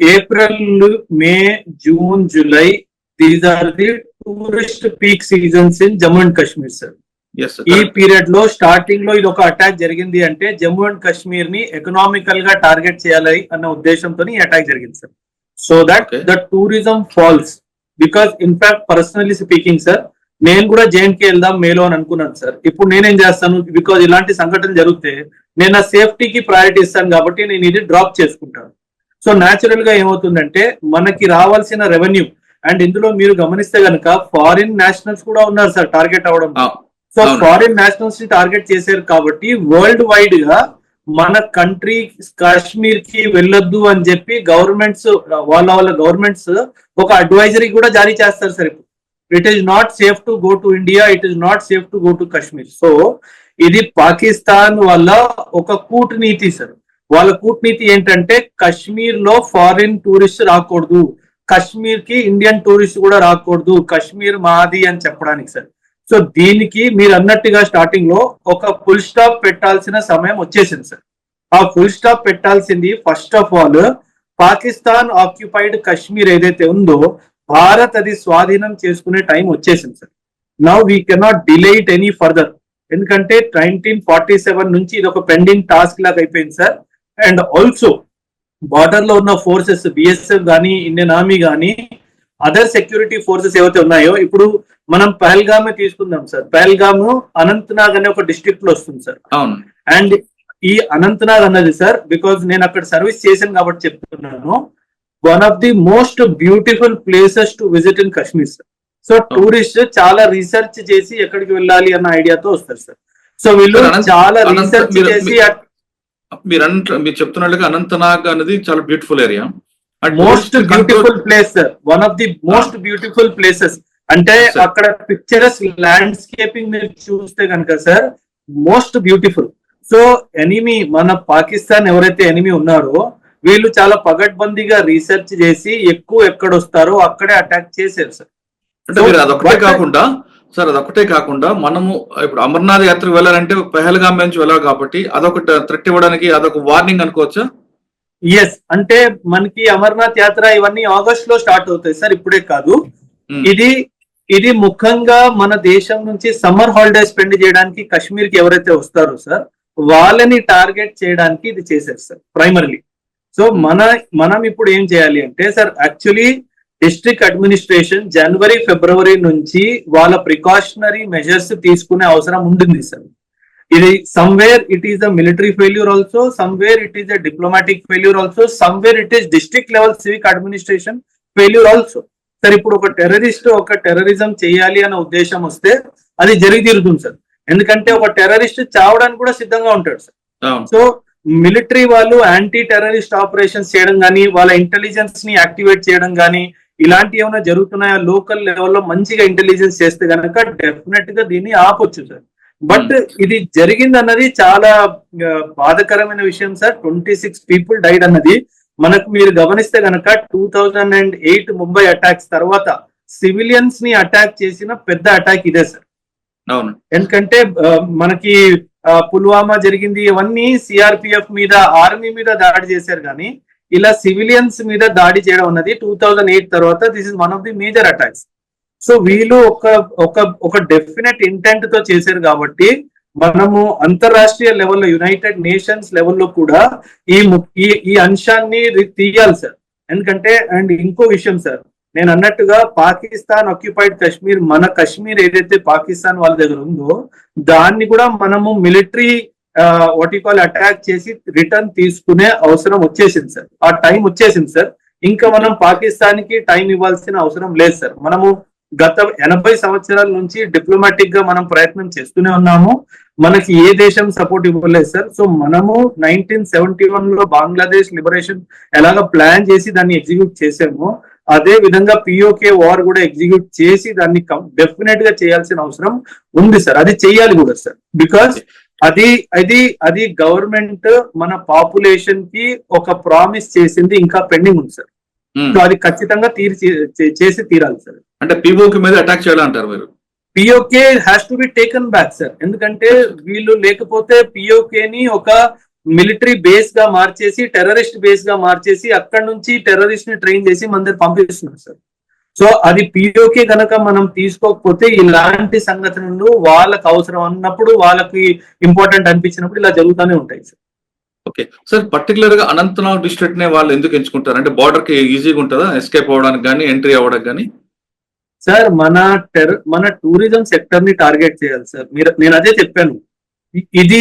April May June July these are the tourist peak seasons in Jammu and Kashmir sir ఈ పీరియడ్లో స్టార్టింగ్లో ఇది ఒక అటాక్ జరిగింది అంటే జమ్మూ అండ్ కాశ్మీర్ని ఎకనామికల్గా టార్గెట్ చేయాలి అన్న ఉద్దేశంతో ఈ అటాక్ జరిగింది sir so that. The tourism falls because in fact personally speaking sir నేను కూడా జేఎన్కే వెళ్దాం మేలో అని అనుకున్నాను సార్ ఇప్పుడు నేనేం చేస్తాను? బికాజ్ ఇలాంటి సంఘటన జరిగితే నేను నా సేఫ్టీకి ప్రయారిటీ ఇస్తాను కాబట్టి నేను ఇది డ్రాప్ చేసుకుంటాను. సో న్యాచురల్గా ఏమవుతుందంటే మనకి రావాల్సిన రెవెన్యూ అండ్ ఇందులో మీరు గమనిస్తే గనక ఫారిన్ నేషనల్స్ కూడా ఉన్నారు సార్ టార్గెట్ అవడం సో. ఫారిన్ నేషనల్స్ని టార్గెట్ చేశారు కాబట్టి వరల్డ్ వైడ్గా మన కంట్రీ కాశ్మీర్కి వెళ్ళొద్దు అని చెప్పి గవర్నమెంట్స్ వాళ్ళ వాళ్ళ గవర్నమెంట్స్ ఒక అడ్వైజరీ కూడా జారీ చేస్తారు సార్ ఇప్పుడు. It is not safe to go to India it is not safe to go to Kashmir so ఇది పాకిస్తాన్ వల్ల ఒక కూటనీతి సార్. వాళ్ళ కూటనీతి ఏంటంటే కశ్మీర్లో ఫారిన్ టూరిస్ట్ రాకూడదు. కశ్మీర్కి ఇండియన్ టూరిస్ట్ కూడా రాకూడదు. కాశ్మీర్ మాది అని చెప్పడానికి సార్. సో దీనికి మీరు అన్నట్టుగా స్టార్టింగ్లో ఒక ఫుల్ స్టాప్ పెట్టాల్సిన సమయం వచ్చేసింది సార్. ఆ ఫుల్ స్టాప్ పెట్టాల్సింది first of all Pakistan occupied Kashmir ఏదైతే ఉందో భారత్ అది స్వాధీనం చేసుకునే టైం వచ్చేసింది sir. Now we cannot dilate any further ఎందుకంటే నైన్టీన్ ఫార్టీ సెవెన్ నుంచి ఇది ఒక పెండింగ్ టాస్క్ లాగా అయిపోయింది సార్. అండ్ ఆల్సో బార్డర్లో ఉన్న ఫోర్సెస్ బిఎస్ఎఫ్ కానీ ఇండియన్ ఆర్మీ కానీ అదర్ సెక్యూరిటీ ఫోర్సెస్ ఏవైతే ఉన్నాయో ఇప్పుడు మనం పహల్గామే తీసుకుందాం సార్. పహల్గామ్ అనంతనాగ్ అనే ఒక డిస్ట్రిక్ట్లో వస్తుంది సార్. అవును. అండ్ ఈ అనంతనాగ్ అన్నది సార్ బికాజ్ నేను అక్కడ సర్వీస్ చేశాను కాబట్టి చెప్తున్నాను one of the most beautiful places to visit in Kashmir sir so tourist చాలా రీసెర్చ్ చేసి ఎక్కడికి వెళ్ళాలి అన్న ఐడియాతో వస్తారు సార్ సో వీళ్ళు చాలా రీసెర్చ్ చేసి మీరు అంట మీరు చెప్తున్నట్లుగా అనంతనాగ్ అనేది చాలా beautiful area most beautiful place one of the most beautiful places అంటే. అక్కడ పిక్చరస్ ల్యాండ్స్కేపింగ్ మీరు చూస్తే కనుక sir most beautiful so enemy మన పాకిస్తాన్ ఎవరైతే ఎనిమి ఉన్నారో వీళ్ళు చాలా పగడ్బందీగా రీసెర్చ్ చేసి ఎక్కువ ఎక్కడ వస్తారో అక్కడే అటాక్ చేశారు సార్ అంటే మీరు అదొకటే కాకుండా సార్ అదొకటే కాకుండా మనము ఇప్పుడు అమర్నాథ్ యాత్రకు వెళ్ళాలంటే పెహల్గాం నుంచి వెళ్ళాలి కాబట్టి అదొక థ్రెట్ ఇవ్వడానికి అదొక వార్నింగ్ అనుకోవచ్చా? ఎస్ అంటే మనకి అమర్నాథ్ యాత్ర ఇవన్నీ ఆగస్ట్లో స్టార్ట్ అవుతాయి సార్ ఇప్పుడే కాదు. Hmm. ఇది ఇది ముఖ్యంగా మన దేశం నుంచి సమ్మర్ హాలిడేస్ స్పెండ్ చేయడానికి కాశ్మీర్కి ఎవరైతే వస్తారో సార్ వాళ్ళని టార్గెట్ చేయడానికి ఇది చేశారు సార్ ప్రైమర్లీ సో మన మనం ఇప్పుడు ఏం చేయాలి అంటే సార్ యాక్చువల్లీ డిస్ట్రిక్ట్ అడ్మినిస్ట్రేషన్ జనవరి ఫిబ్రవరి నుంచి వాళ్ళ ప్రికాషనరీ మెజర్స్ తీసుకునే అవసరం ఉంటుంది సార్. ఇది somewhere it is the military failure also somewhere it is the diplomatic failure also somewhere it is district level civic administration failure also sir ఇప్పుడు ఒక టెర్రరిస్ట్ ఒక టెర్రరిజం చేయాలి అన్న ఉద్దేశం వస్తే అది జరిగి తీరుతుంది సార్. ఎందుకంటే ఒక టెర్రరిస్ట్ చావడానికి కూడా సిద్ధంగా ఉంటాడు సార్. సో మిలిటరీ వాళ్ళు యాంటీ టెర్రరిస్ట్ ఆపరేషన్స్ చేయడం కానీ వాళ్ళ ఇంటెలిజెన్స్ని యాక్టివేట్ చేయడం కానీ ఇలాంటి ఏమైనా జరుగుతున్నాయా? లోకల్ లెవెల్లో మంచిగా ఇంటెలిజెన్స్ చేస్తే కనుక డెఫినెట్గా దీన్ని ఆపొచ్చు సార్. బట్ ఇది జరిగింది అన్నది చాలా బాధకరమైన విషయం sir. Twenty six people died అన్నది. మనకు మీరు గమనిస్తే కనుక two thousand and eight Mumbai attacks తర్వాత సివిలియన్స్ని అటాక్ చేసిన పెద్ద అటాక్ ఇదే సార్. అవును. ఎందుకంటే మనకి పుల్వామా జరిగింది ఇవన్నీ సిఆర్పిఎఫ్ మీద ఆర్మీ మీద దాడి చేశారు కానీ ఇలా సివిలియన్స్ మీద దాడి చేయడం అన్నది టూ థౌజండ్ ఎయిట్ తర్వాత this is one of the major attacks so వీళ్ళు ఒక ఒక ఒక డెఫినెట్ ఇంటెంట్తో చేశారు కాబట్టి మనము అంతర్రాష్ట్రీయ లెవెల్లో యునైటెడ్ నేషన్స్ లెవెల్లో కూడా ఈ ఈ ఈ అంశాన్ని తీయాలి సార్. ఎందుకంటే అండ్ ఇంకో విషయం సార్ నేను అన్నట్టుగా పాకిస్తాన్ ఆక్యుపైడ్ కాశ్మీర్ మన కశ్మీర్ ఏదైతే పాకిస్తాన్ వాళ్ళ దగ్గర ఉందో దాన్ని కూడా మనము మిలిటరీ కాల్ అటాక్ చేసి రిటర్న్ తీసుకునే అవసరం వచ్చేసింది సార్ ఆ టైం వచ్చేసింది సార్ ఇంకా మనం పాకిస్తాన్కి టైం ఇవ్వాల్సిన అవసరం లేదు సార్ మనము గత ఎనభై సంవత్సరాల నుంచి డిప్లొమాటిక్గా మనం ప్రయత్నం చేస్తూనే ఉన్నాము. మనకి ఏ దేశం సపోర్ట్ ఇవ్వలేదు సార్ సో మనము నైన్టీన్ సెవెంటీ వన్లో బంగ్లాదేశ్ లిబరేషన్ ఎలాగ ప్లాన్ చేసి దాన్ని ఎగ్జిక్యూట్ చేసాము అదే విధంగా పిఓకే వార్ కూడా ఎగ్జిక్యూట్ చేసి దాన్ని డెఫినెట్గా చేయాల్సిన అవసరం ఉంది సార్ అది చేయాలి కూడా సార్ బికాస్ అది అది అది గవర్నమెంట్ మన పాపులేషన్కి ఒక ప్రామిస్ చేసింది ఇంకా పెండింగ్ ఉంది సార్. సో అది ఖచ్చితంగా తీర్చి చే- చేసి తీరాలి సార్. అంటే పీఓకి మీద అటాక్ చేయాలంటారు మీరు? POK has to be taken back sir. ఎందుకంటే వీళ్ళు లేకపోతే పిఓకే ని ఒక మిలిటరీ బేస్గా మార్చేసి టెర్రరిస్ట్ బేస్గా మార్చేసి అక్కడ నుంచి టెర్రరిస్ట్ని ట్రైన్ చేసి మన దగ్గర పంపిస్తున్నారు సార్. సో అది పిఓకే గనక మనం తీసుకోకపోతే ఇలాంటి సంఘటనలు వాళ్ళకి అవసరం అన్నప్పుడు వాళ్ళకి ఇంపార్టెంట్ అనిపించినప్పుడు ఇలా జరుగుతూనే ఉంటాయి సార్ ఓకే సార్ పర్టికులర్గా అనంతనాగ్ డిస్ట్రిక్ట్ నే వాళ్ళు ఎందుకు ఎంచుకుంటారు? అంటే బార్డర్కి ఈజీగా ఉంటుందా? ఎస్కేప్ అవ్వడానికి కానీ ఎంట్రీ అవ్వడానికి కానీ సార్ మన టెర్ మన టూరిజం సెక్టర్ని టార్గెట్ చేయాలి సార్ మీరు నేను అదే చెప్పాను. ఇది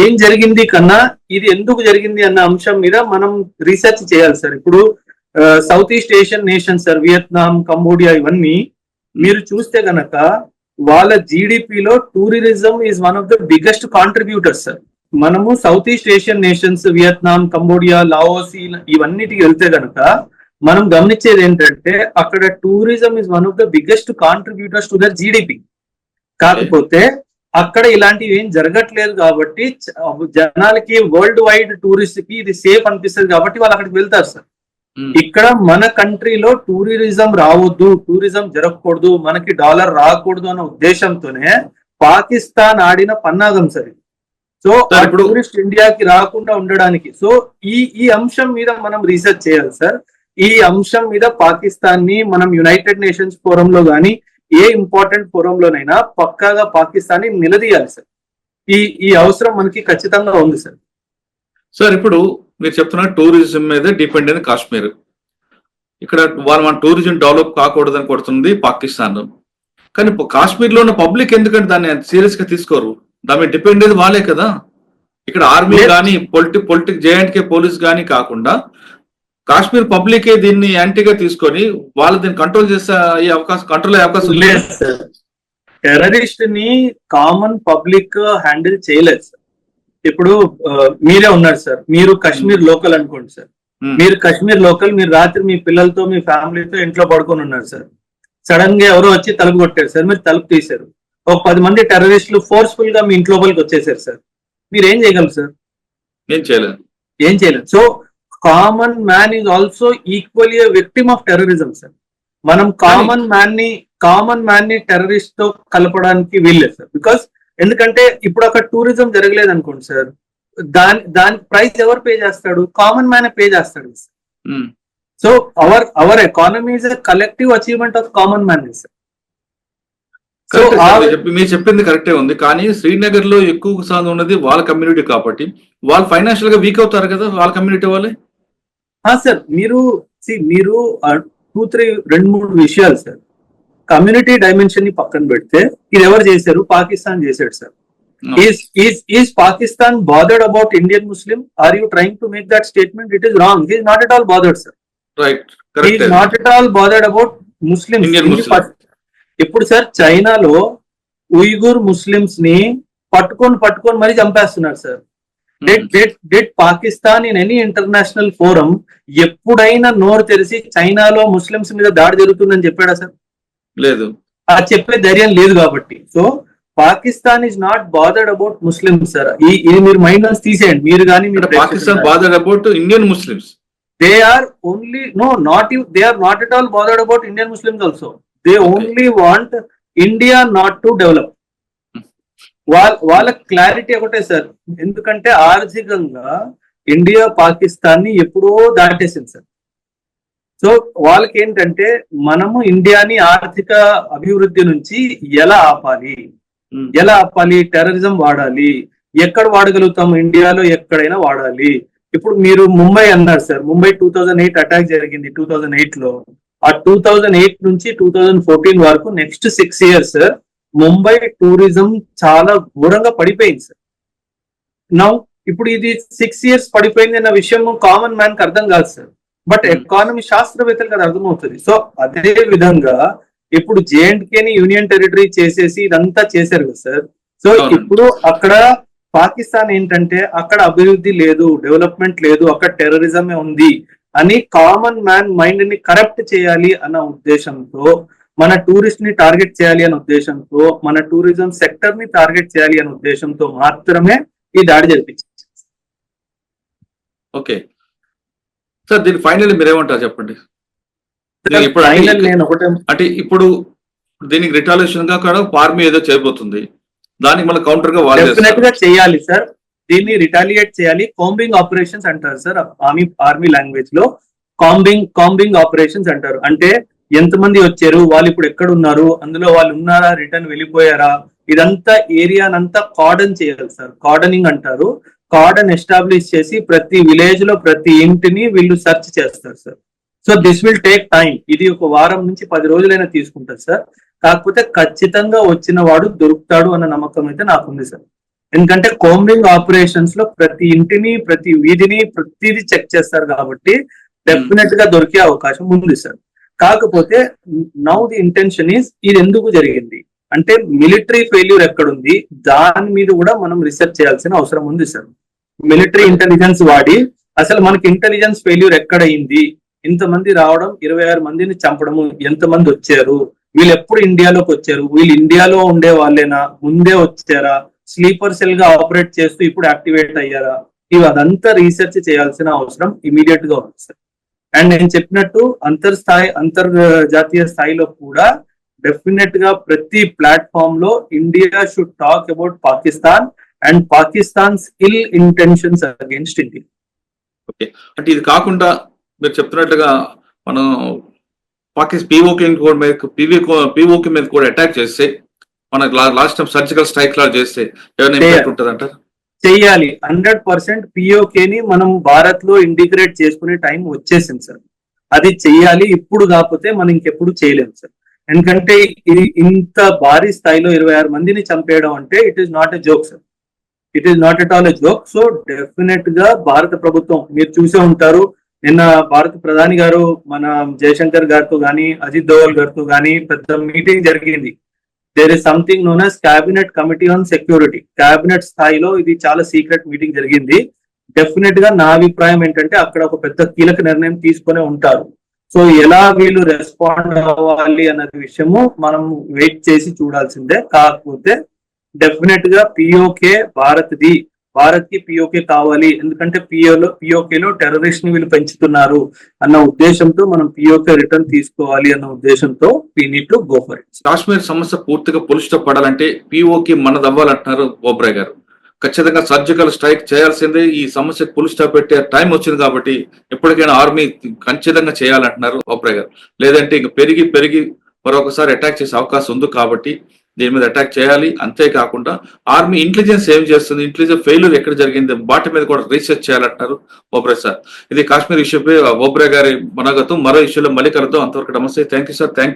ఏం జరిగింది కన్నా ఇది ఎందుకు జరిగింది అన్న అంశం మీద మనం రీసెర్చ్ చేయాలి సార్ ఇప్పుడు south east Asian nation sir Vietnam Cambodia ఇవన్నీ మీరు చూస్తే గనక వాళ్ళ జీడిపిలో tourism is one of the biggest contributor sir మనము south east Asian nations Vietnam Cambodia లావోసి ఇవన్నిటికి వెళ్తే గనక మనం గమనించేది ఏంటంటే అక్కడ tourism is one of the biggest contributors to their GDP కాకపోతే అక్కడ ఇలాంటివి ఏం జరగట్లేదు కాబట్టి జనాలకి వరల్డ్ వైడ్ టూరిస్ట్కి ఇది సేఫ్ అనిపిస్తుంది కాబట్టి వాళ్ళు అక్కడికి వెళ్తారు సార్ ఇక్కడ మన కంట్రీలో టూరిజం రావద్దు టూరిజం జరగకూడదు మనకి డాలర్ రాకూడదు అన్న ఉద్దేశంతోనే పాకిస్తాన్ ఆడిన పన్నాగం సార్. సో ఇప్పుడు- టూరిస్ట్ ఇండియాకి రాకుండా ఉండడానికి సో ఈ ఈ అంశం మీద మనం రీసెర్చ్ చేయాలి సార్. ఈ అంశం మీద పాకిస్తాన్ని మనం యునైటెడ్ నేషన్స్ ఫోరం లో గానీ ఏ ఇంపార్టెంట్ ఫోరం లోనైనా పక్కాగా పాకిస్తాన్ని నిలదీయాలి సార్. ఈ ఈ అవసరం మనకి ఖచ్చితంగా ఉంది సార్. సార్ ఇప్పుడు మీరు చెప్తున్న టూరిజం మీద డిపెండ్ అయింది కాశ్మీర్. ఇక్కడ వాళ్ళు మన టూరిజం డెవలప్ కాకూడదని కొడుతుంది పాకిస్తాన్. కానీ ప- కాశ్మీర్లో ఉన్న పబ్లిక్ ఎందుకంటే దాన్ని సీరియస్గా తీసుకోరు? దాని మీద డిపెండ్ అయ్యేది వాళ్ళే కదా. ఇక్కడ ఆర్మీ. కానీ పొలిటి పొలిటిక్ జేఎండ్ కే పోలీస్ కానీ కాకుండా కాశ్మీర్ పబ్లికే దీన్ని యాంటీగా తీసుకొని వాళ్ళు దీన్ని కంట్రోల్ చేసే అయ్యే అవకాశం కంట్రోల్ అయ్యే అవకాశం లేదు టెర్రరిస్ట్ని కామన్ పబ్లిక్ హ్యాండిల్ చేయలేదు సార్. ఇప్పుడు మీరే ఉన్నారు సార్. మీరు కశ్మీర్ లోకల్ అనుకోండి సార్. మ్మ్. మీరు కశ్మీర్ లోకల్ మీరు రాత్రి మీ పిల్లలతో మీ ఫ్యామిలీతో ఇంట్లో పడుకొని ఉన్నారు సార్. సడన్గా ఎవరో వచ్చి తలుపు కొట్టారు సార్. మీరు తలుపు తీశారు. ఒక పది మంది టెర్రరిస్టులు ఫోర్స్ఫుల్గా మీ ఇంట్లో లోపలికి వచ్చేసారు సార్. మీరు ఏం చేయగలరు సార్? ఏం చేయలేదు. ఏం చేయలేదు. So common man is also equally victim of terrorism sir మనం కామన్ మ్యాన్ని కామన్ మ్యాన్ని టెర్రరిస్ట్తో కలపడానికి వీల్లేదు సార్ బికాస్ ఎందుకంటే ఇప్పుడు అక్కడ టూరిజం జరగలేదు అనుకోండి సార్. దాని దాని ప్రైస్ ఎవరు పే చేస్తాడు? కామన్ మ్యాన్ పే చేస్తాడు. So our our economy is collective achievement of common man sir. మీరు చెప్పి- మీరు చెప్పింది కరెక్టే ఉంది. కానీ శ్రీనగర్లో ఎక్కువ శాతం ఉన్నది వాళ్ళ కమ్యూనిటీ కాబట్టి. వాళ్ళు ఫైనాన్షియల్గా వీక్ అవుతారు కదా వాళ్ళ కమ్యూనిటీ వాళ్ళే? సార్ మీరు మీరు టూ త్రీ రెండు మూడు విషయాలు సార్. కమ్యూనిటీ డైమెన్షన్ని పక్కన పెడితే ఇది ఎవరు చేశారు? పాకిస్తాన్ చేశాడు sir. Is is Pakistan bothered about Indian Muslim are you trying to make that statement it is wrong is not at all bothered sir right is not at all bothered about Muslim. ఇప్పుడు sir చైనాలో Uyghur ముస్లిమ్స్ని పట్టుకొని పట్టుకొని మరీ చంపేస్తున్నారు sir. Did did did Pakistan in any international forum ఎప్పుడైనా నోరు తెరిచి చైనాలో ముస్లిమ్స్ మీద దాడి జరుగుతుందని చెప్పాడా సార్? లేదు. ఆ చెప్పే ధైర్యం లేదు కాబట్టి. So Pakistan is not bothered about Muslim sir ఈ ఇది మీరు మైండ్ నుంచి తీసేయండి. మీరు కానీ మీరు Pakistan bother about Indian Muslims they are only no not they are not at all bothered about Indian Muslims also they only want India not to develop వాళ్ళ వాళ్ళ క్లారిటీ ఒకటే సార్ ఎందుకంటే ఆర్థికంగా ఇండియా పాకిస్తాన్ని ఎప్పుడో దాటేసింది సార్ సో వాళ్ళకి ఏంటంటే మనము ఇండియాని ఆర్థిక అభివృద్ధి నుంచి ఎలా ఆపాలి? ఎలా ఆపాలి? టెర్రరిజం వాడాలి. ఎక్కడ వాడగలుగుతాం? ఇండియాలో ఎక్కడైనా వాడాలి. ఇప్పుడు మీరు ముంబై అన్నారు sir. Mumbai two thousand eight attack జరిగింది టూ థౌజండ్ ఎయిట్లో. ఆ టూ థౌజండ్ ఎయిట్ నుంచి టూ థౌజండ్ ఫోర్టీన్ వరకు next six years Mumbai tourism చాలా ఘోరంగా పడిపోయింది సార్. నౌ ఇప్పుడు ఇది సిక్స్ ఇయర్స్ పడిపోయింది అన్న విషయం కామన్ మ్యాన్కి అర్థం కాదు సార్. But Hmm. ఎకానమీ శాస్త్రవేత్తలకు అది అర్థమవుతుంది సో అదే విధంగా ఇప్పుడు ని యూనియన్ టెరిటరీ చేసేసి ఇదంతా చేశారు కదా సార్ సో. ఇప్పుడు అక్కడ పాకిస్తాన్ ఏంటంటే అక్కడ అభివృద్ధి లేదు డెవలప్మెంట్ లేదు అక్కడ టెర్రరిజమే ఉంది అని కామన్ మ్యాన్ మైండ్ని కరప్ట్ చేయాలి అన్న ఉద్దేశంతో మన టూరిస్ట్ని టార్గెట్ చేయాలి అనే ఉద్దేశంతో మన టూరిజం సెక్టర్ని టార్గెట్ చేయాలి అనే ఉద్దేశంతో మాత్రమే ఈ దాడి జరిపించింది ఓకే సార్ దీని ఫైనల్ మీరేమంటారు చెప్పండి? ఇప్పుడు అంటే ఇప్పుడు దీనికి రిటాలియేషన్గా కూడా ఆర్మీ ఏదో చేయబోతుంది. దానికి మళ్ళీ కౌంటర్గా వాళ్ళు డెఫినెట్గా చేయాలి సార్. దీన్ని రిటాలియేట్ చేయాలి. కాంబింగ్ ఆపరేషన్స్ అంటారు సార్ ఆర్మీ ఆర్మీ లాంగ్వేజ్లో. కాంబింగ్ కాంబింగ్ ఆపరేషన్స్ అంటారు. అంటే ఎంతమంది వచ్చారు వాళ్ళు ఇప్పుడు ఎక్కడ ఉన్నారు అందులో వాళ్ళు ఉన్నారా రిటర్న్ వెళ్ళిపోయారా ఇదంతా ఏరియానంతా కార్డన్ చేయాలి సార్. కార్డనింగ్ అంటారు. కార్డన్ ఎస్టాబ్లిష్ చేసి ప్రతి విలేజ్లో ప్రతి ఇంటిని వీళ్ళు సెర్చ్ చేస్తారు sir. So this will take time ఇది ఒక వారం నుంచి పది రోజులైనా తీసుకుంటారు సార్. కాకపోతే ఖచ్చితంగా వచ్చిన వాడు దొరుకుతాడు అన్న నమ్మకం అయితే నాకుంది సార్. ఎందుకంటే కోమ్రింగ్ ఆపరేషన్స్లో ప్రతి ఇంటిని ప్రతి వీధిని ప్రతిదీ చెక్ చేస్తారు కాబట్టి డెఫినెట్గా దొరికే అవకాశం ఉంది సార్. కాకపోతే నౌ ది ఇంటెన్షన్ ఈస్ ఇది ఎందుకు జరిగింది? అంటే మిలిటరీ ఫెయిల్యూర్ ఎక్కడుంది? దాని మీద కూడా మనం రీసెర్చ్ చేయాల్సిన అవసరం ఉంది సార్. మిలిటరీ ఇంటెలిజెన్స్ వాడి అసలు మనకి ఇంటెలిజెన్స్ ఫెయిల్యూర్ ఎక్కడైంది? ఇంతమంది రావడం ఇరవై ఆరు మందిని చంపడము ఎంతమంది వచ్చారు? వీళ్ళు ఎప్పుడు ఇండియాలోకి వచ్చారు? వీళ్ళు ఇండియాలో ఉండే వాళ్ళేనా? ముందే వచ్చారా? స్లీపర్ సెల్గా ఆపరేట్ చేస్తూ ఇప్పుడు యాక్టివేట్ అయ్యారా? ఇవి అదంతా రీసెర్చ్ చేయాల్సిన అవసరం ఇమీడియట్గా ఉంది సార్. అండ్ నేను చెప్పినట్టు అంతర్స్థాయి అంతర్జాతీయ స్థాయిలో కూడా డెఫినెట్గా ప్రతి ప్లాట్ఫామ్లో India should talk about Pakistan and Pakistan's ill intentions against India అంటే ఇది కాకుండా మీరు చెప్తున్నట్లుగా మనం పాకిస్తాన్ పీఓకే కూడా మీద పీవీ పీఓకే మీద కూడా అటాక్ చేస్తే మనకు లాస్ట్ టైం సర్జికల్ స్ట్రైక్ లా చేస్తే ఏమైనా ఇంపాక్ట్ చెయ్యాలి హండ్రెడ్ పర్సెంట్ పిఓకే ని మనం భారత్లో ఇంటిగ్రేట్ చేసుకునే టైం వచ్చేసింది సార్. అది చెయ్యాలి ఇప్పుడు కాకపోతే మనం ఇంకెప్పుడు చేయలేము సార్. ఎందుకంటే ఇది ఇంత భారీ స్థాయిలో ఇరవై ఆరు మందిని చంపేయడం అంటే it is not a joke sir it is not at all a joke so డెఫినెట్గా భారత ప్రభుత్వం మీరు చూసే ఉంటారు. నిన్న భారత ప్రధాని గారు మన జయశంకర్ గారితో కానీ అజిత్ దోవల్ గారితో కానీ పెద్ద మీటింగ్ జరిగింది. There is something known as cabinet committee on security cabinet స్థాయిలో ఇది చాలా సీక్రెట్ మీటింగ్ జరిగింది. డెఫినెట్గా నా అభిప్రాయం ఏంటంటే అక్కడ ఒక పెద్ద కీలక నిర్ణయం తీసుకొని ఉంటారు. సో ఎలా వీళ్ళు రెస్పాండ్ అవ్వాలి అన్న విషయము మనం వెయిట్ చేసి చూడాల్సిందే. కాకపోతే డెఫినెట్గా పిఓకే భారత్ది. భారత్కి పిఓకే కావాలి. ఎందుకంటే పిఓలో పిఓకేలో టెర్రరిస్ట్ని వీళ్ళు పెంచుతున్నారు అన్న ఉద్దేశంతో మనం పిఓకే రిటర్న్ తీసుకోవాలి అన్న ఉద్దేశంతో need to go for it Kashmir సమస్య పూర్తిగా పులుస్తో పడాలంటే పిఓకే మనది అవ్వాలంటున్నారు ఓబ్రాయ్ గారు. ఖచ్చితంగా సర్జికల్ స్ట్రైక్ చేయాల్సిందే. ఈ సమస్యకు పులి స్టాప్ పెట్టే టైం వచ్చింది కాబట్టి ఎప్పటికైనా ఆర్మీ ఖచ్చితంగా చేయాలంటున్నారు ఓబ్రాయ్ గారు. లేదంటే ఇంకా పెరిగి పెరిగి మరొకసారి అటాక్ చేసే అవకాశం ఉంది కాబట్టి దీని మీద అటాక్ చేయాలి. అంతేకాకుండా ఆర్మీ ఇంటెలిజెన్స్ ఏం చేస్తుంది? ఇంటెలిజెన్స్ ఫెయిల్యూర్ ఎక్కడ జరిగింది? వాటి మీద కూడా రీసెర్చ్ చేయాలంటున్నారు ఓబ్రే సార్. ఇది కాశ్మీర్ ఇష్యూపై ఓబ్రే గారి మనగతం మరో ఇష్యూలో మళ్ళీ కలుద్దాం అంతవరకు నమస్తే. Thank you sir thank